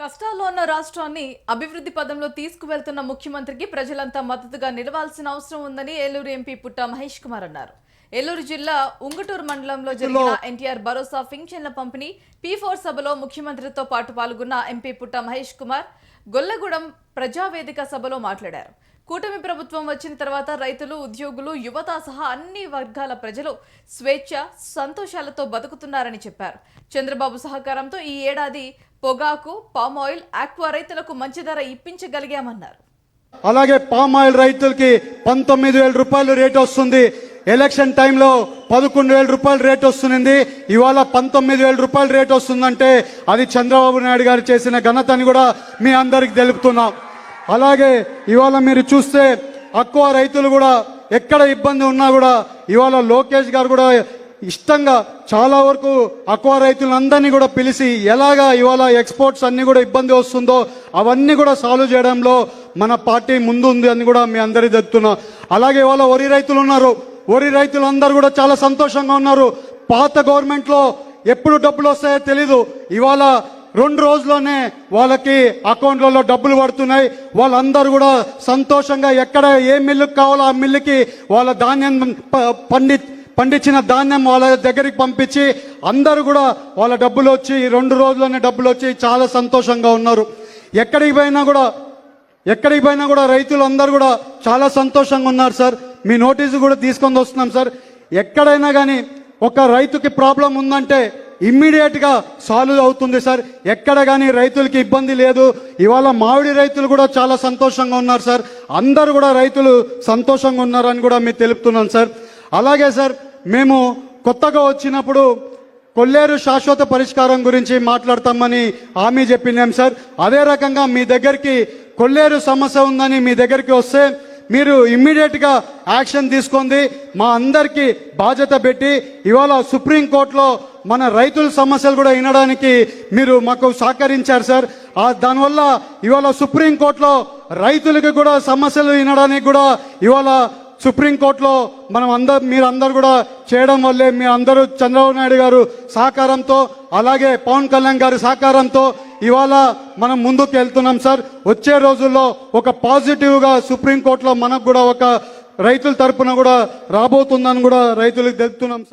కష్టాల్లో ఉన్న రాష్ట్రాన్ని అభివృద్ధి పదంలో తీసుకువెళ్తున్న ముఖ్యమంత్రికి ప్రజలంతా మద్దతుగా నిలవాల్సిన అవసరం ఉందని ఏలూరు ఎంపీ పుట్ట మహేష్ కుమార్ అన్నారు. ఏలూరు జిల్లా ఉంగుటూరు మండలంలో జరిగిన ఎన్టీఆర్ భరోసా పింఛన్ల పంపిణీ పీ ఫోర్ సభలో ముఖ్యమంత్రితో పాటు పాల్గొన్న ఎంపీ పుట్ట మహేష్ కుమార్ గొల్లగూడెం ప్రజావేదిక సభలో మాట్లాడారు. కూటమి ప్రభుత్వం వచ్చిన తర్వాత రైతులు ఉద్యోగులు యువత సహా అన్ని వర్గాల ప్రజలు స్వేచ్ఛ సంతోషాలతో బతుకుతున్నారని చెప్పారు. చంద్రబాబు సహకారంతో ఈ ఏడాది పొగాకు పామ్ ఆయిల్ ఆక్వా రైతులకు మంచి ధర ఇప్పించగలిగామన్నారు. అలాగే పామ్ ఆయిల్ రైతులకి పంతొమ్మిది వేల రూపాయలు రేట్ వస్తుంది. ఎలక్షన్ టైంలో పదకొండు వేల రూపాయలు రేట్ వస్తుంది ఇవాళ పంతొమ్మిది వేల రూపాయలు రేట్ వస్తుందంటే అది చంద్రబాబు నాయుడు గారు చేసిన ఘనతని కూడా మీ అందరికి తెలుపుతున్నాం. అలాగే ఇవాళ మీరు చూస్తే అక్కువ రైతులు కూడా ఎక్కడ ఇబ్బంది ఉన్నా కూడా ఇవాళ లోకేష్ గారు కూడా ఇష్టంగా చాలా వరకు అక్వా రైతులందరినీ కూడా పిలిచి ఎలాగా ఇవాళ ఎక్స్పోర్ట్స్ అన్ని కూడా ఇబ్బంది వస్తుందో అవన్నీ కూడా సాల్వ్ చేయడంలో మన పార్టీ ముందు ఉంది అని కూడా మీ అందరి చెప్తున్నా. అలాగే ఇవాళ వరి రైతులు ఉన్నారు. వరి రైతులందరూ కూడా చాలా సంతోషంగా ఉన్నారు. పాత గవర్నమెంట్లో ఎప్పుడు డబ్బులు వస్తాయో తెలీదు. ఇవాళ రెండు రోజుల్లోనే వాళ్ళకి అకౌంట్లలో డబ్బులు పడుతున్నాయి. వాళ్ళందరూ కూడా సంతోషంగా ఎక్కడ ఏ మిల్లుకి కావాలో ఆ మిల్లుకి వాళ్ళ ధాన్యం ప- పండి పండించిన ధాన్యం వాళ్ళ దగ్గరికి పంపించి అందరూ కూడా వాళ్ళ డబ్బులు వచ్చి రెండు రోజుల్లోనే డబ్బులు వచ్చి చాలా సంతోషంగా ఉన్నారు. ఎక్కడికి పోయినా కూడా ఎక్కడికి పోయినా కూడా రైతులు అందరూ కూడా చాలా సంతోషంగా ఉన్నారు సార్. మీ నోటీసు కూడా తీసుకొని వస్తున్నాం సార్. ఎక్కడైనా కానీ ఒక రైతుకి ప్రాబ్లం ఉందంటే ఇమ్మీడియట్గా సాల్వ్ అవుతుంది సార్. ఎక్కడ కానీ రైతులకి ఇబ్బంది లేదు. ఇవాళ మామిడి రైతులు కూడా చాలా సంతోషంగా ఉన్నారు సార్. అందరూ కూడా రైతులు సంతోషంగా ఉన్నారని కూడా మీకు తెలుపుతున్నాను సార్. అలాగే సార్ మేము కొత్తగా వచ్చినప్పుడు కొల్లేరు శాశ్వత పరిష్కారం గురించి మాట్లాడతామని హామీ చెప్పినాం సార్. అదే రకంగా మీ దగ్గరికి కొల్లేరు సమస్య ఉందని మీ దగ్గరికి వస్తే మీరు ఇమ్మీడియట్గా యాక్షన్ తీసుకుంది మా అందరికి బాధ్యత పెట్టి ఇవాళ సుప్రీంకోర్టులో మన రైతుల సమస్యలు కూడా వినడానికి మీరు మాకు సహకరించారు సార్. దానివల్ల ఇవాళ సుప్రీంకోర్టులో రైతులకు కూడా సమస్యలు వినడానికి కూడా ఇవాళ సుప్రీంకోర్టులో మనం అందరు మీరు అందరు కూడా చేయడం వల్లే మీ అందరూ చంద్రబాబు నాయుడు గారు సహకారంతో అలాగే పవన్ కళ్యాణ్ గారి సహకారంతో ఇవాళ మనం ముందుకు వెళ్తున్నాం సార్. వచ్చే రోజుల్లో ఒక పాజిటివ్గా సుప్రీంకోర్టులో మనకు కూడా ఒక రైతుల తరపున కూడా రాబోతుందని కూడా రైతులకు తెలుపుతున్నాం సార్.